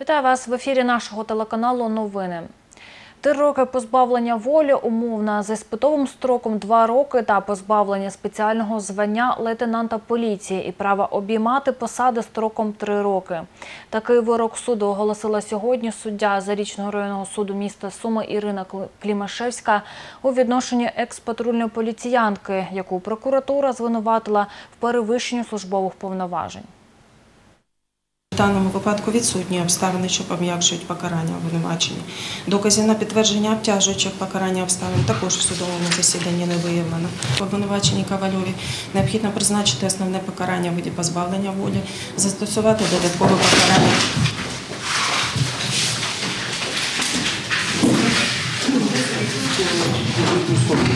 Вітаю вас в ефірі нашого телеканалу Новини. Три роки позбавлення волі умовна з іспитовим строком два роки та позбавлення спеціального звання лейтенанта поліції і права обіймати посади строком три роки. Такий вирок суду оголосила сьогодні суддя Зарічного районного суду міста Суми Ірина Клімашевська у відношенні експатрульної поліціянки, яку прокуратура звинуватила в перевищенні службових повноважень. Даному випадку відсутні обставини, що пом'якшують покарання обвинувачення. Доказів на підтвердження обтяжуючих покарання обставин також в судовому засіданні не виявлено. В обвинуваченні Ковальові необхідно призначити основне покарання в виді позбавлення волі, застосувати додаткове покарання Я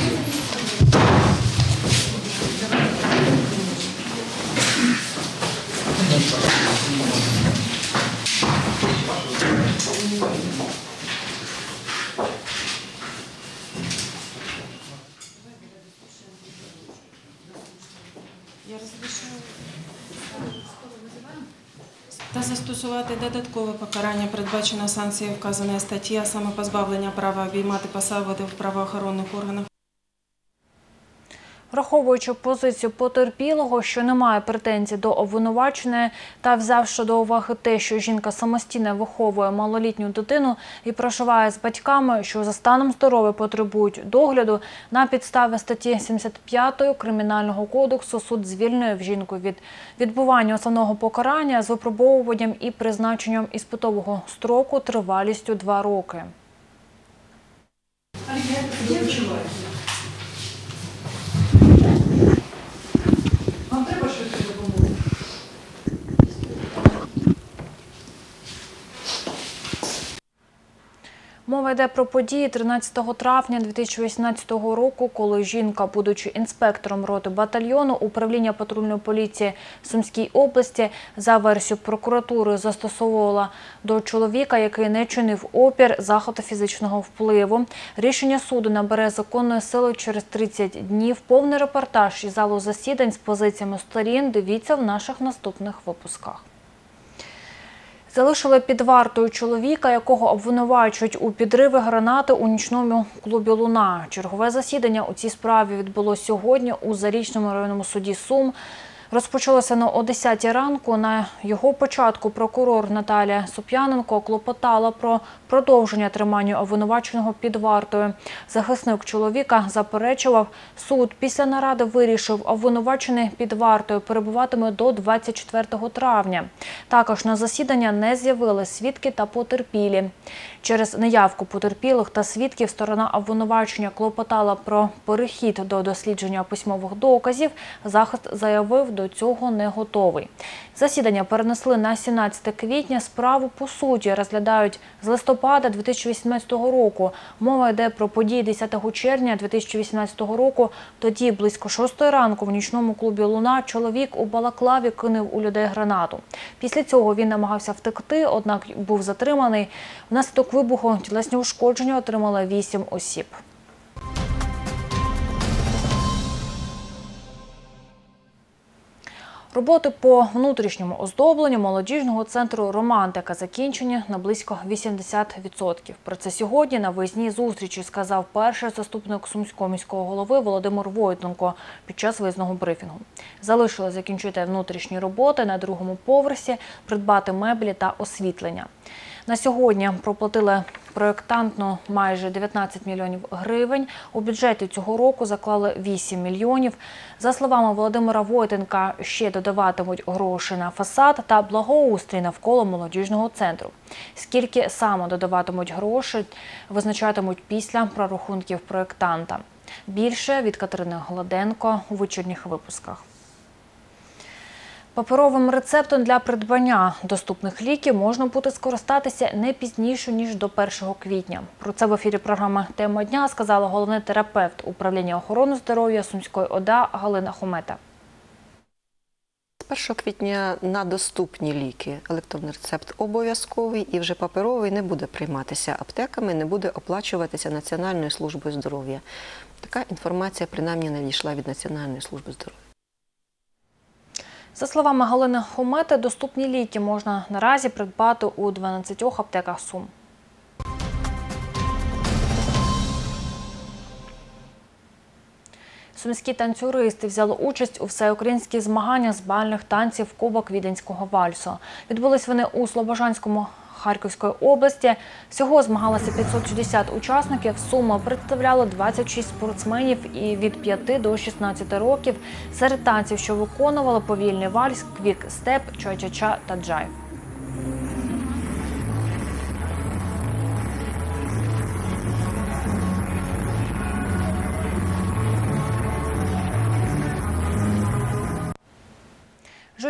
застосувати додаткове покарання, передбачено санкцією вказаної статті, а саме позбавлення права обіймати посади в правоохоронних органах. Враховуючи позицію потерпілого, що немає претензій до обвинуваченої, та взявши до уваги те, що жінка самостійно виховує малолітню дитину і проживає з батьками, що за станом здоров'я потребують догляду, на підставі статті 75 Кримінального кодексу суд звільнює в жінку від відбування основного покарання з випробовуванням і призначенням іспитового строку тривалістю 2 роки. Вам Мова йде про події 13 травня 2018 року, коли жінка, будучи інспектором роти батальйону управління патрульної поліції Сумській області, за версією прокуратури застосовувала до чоловіка, який не чинив опір заходу фізичного впливу. Рішення суду набере законної сили через 30 днів. Повний репортаж із залу засідань з позиціями сторін. Дивіться в наших наступних випусках. Залишили під вартою чоловіка, якого обвинувачують у підриви гранати у нічному клубі Луна. Чергове засідання у цій справі відбулося сьогодні у Зарічному районному суді Сум. Розпочалося на о 10 ранку. На його початку прокурор Наталія Суп'яненко клопотала про продовження тримання обвинуваченого під вартою. Захисник чоловіка заперечував. Суд після наради вирішив, обвинувачений під вартою перебуватиме до 24 травня. Також на засідання не з'явили свідки та потерпілі. Через неявку потерпілих та свідків сторона обвинувачення клопотала про перехід до дослідження письмових доказів. Захист заявив, до цього не готовий. Засідання перенесли на 17 квітня. Справу по суті розглядають з листопада 2018 року. Мова йде про події 10 червня 2018 року. Тоді близько 6 ранку в нічному клубі Луна чоловік у балаклаві кинув у людей гранату. Після цього він намагався втекти, однак був затриманий. Внаслідок вибуху тілесні ушкодження отримали 8 осіб. Роботи по внутрішньому оздобленню молодіжного центру «Романтика» закінчені на близько 80%. Про це сьогодні на виїзній зустрічі сказав перший заступник Сумського міського голови Володимир Войтенко під час виїзного брифінгу. Залишили закінчити внутрішні роботи на другому поверсі, придбати меблі та освітлення. На сьогодні проплатили проєктантну майже 19 мільйонів гривень. У бюджеті цього року заклали 8 мільйонів. За словами Володимира Войтенка, ще додаватимуть гроші на фасад та благоустрій навколо молодіжного центру. Скільки саме додаватимуть грошей, визначатимуть після прорахунків проєктанта. Більше від Катерини Гладенко у вечірніх випусках. Паперовим рецептом для придбання доступних ліків можна буде скористатися не пізніше, ніж до 1 квітня. Про це в ефірі програми Тема дня сказала головний терапевт управління охорони здоров'я Сумської ОДА Галина Хомета. З 1 квітня на доступні ліки електронний рецепт обов'язковий і вже паперовий не буде прийматися аптеками, не буде оплачуватися Національною службою здоров'я. Така інформація принаймні надійшла від Національної служби здоров'я. За словами Галини Хомети, доступні ліки можна наразі придбати у 12 аптеках Сум. Сумські танцюристи взяли участь у всеукраїнських змаганнях з бальних танців Кубок Віденського вальсу. Відбулись вони у Слобожанському Харківської області. Всього змагалося 560 учасників. Сума представляла 26 спортсменів і від 5 до 16 років. Серед танців, що виконували повільний вальс, квік-степ, ча-ча-ча та джайв.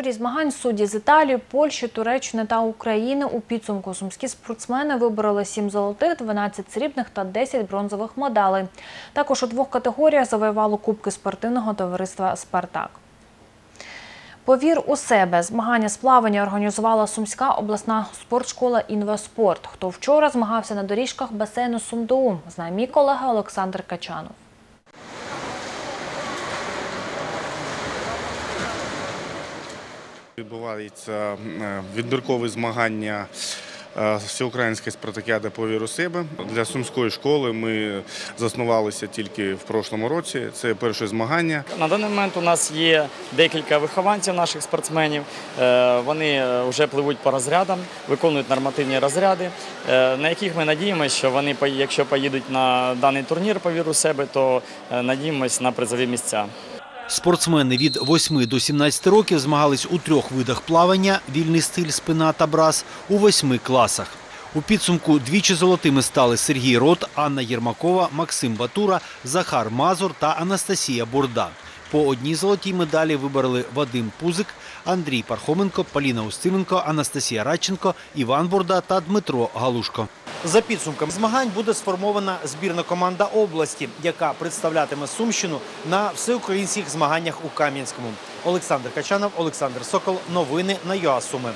Журі змагань судді з Італії, Польщі, Туреччини та України у підсумку сумські спортсмени вибороли 7 золотих, 12 срібних та 10 бронзових медалей. Також у двох категоріях завоювало кубки спортивного товариства Спартак. Повір у себе. Змагання з плавання організувала Сумська обласна спортшкола «Інваспорт». Хто вчора змагався на доріжках басейну Сумдоу, знає мій колега Олександр Качанов. Відбуваються е, відбіркові змагання е, всеукраїнської спартакіади по віру себе. Для сумської школи ми заснувалися тільки в прошлому році. Це перше змагання. На даний момент у нас є декілька вихованців наших спортсменів. Е, Вони вже пливуть по розрядам, виконують нормативні розряди, на яких ми надіємося, що вони, якщо поїдуть на даний турнір по віру себе, то надіємось на призові місця. Спортсмени від 8 до 17 років змагались у трьох видах плавання – вільний стиль, спина та брас – у восьми класах. У підсумку двічі золотими стали Сергій Рот, Анна Єрмакова, Максим Батура, Захар Мазур та Анастасія Бурда. По одній золотій медалі вибороли Вадим Пузик, Андрій Пархоменко, Поліна Устименко, Анастасія Радченко, Іван Бурда та Дмитро Галушко. За підсумками змагань буде сформована збірна команда області, яка представлятиме Сумщину на всеукраїнських змаганнях у Кам'янському. Олександр Качанов, Олександр Сокол. Новини на ЮАСуми.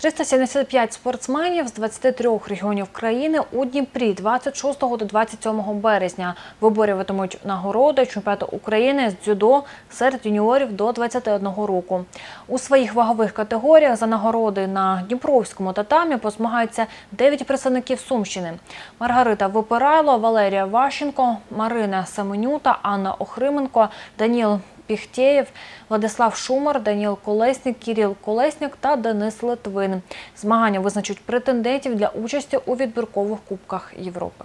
375 спортсменів з 23 регіонів країни у Дніпрі 26 до 27 березня виборюватимуть нагороди чемпіонату України з дзюдо серед юніорів до 21 року. У своїх вагових категоріях за нагороди на Дніпровському татамі позмагаються 9 представників Сумщини. Маргарита Випирайло, Валерія Ващенко, Марина Семенюта, Анна Охрименко, Даніл Піхтєєв, Владислав Шумар, Даніл Колесник, Кіріл Колесник та Денис Литвин. Змагання визначать претендентів для участі у відбіркових кубках Європи.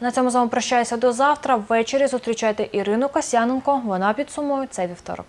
На цьому з вами прощаюся до завтра. Ввечері зустрічайте Ірину Касяненко. Вона підсумує цей вівторок.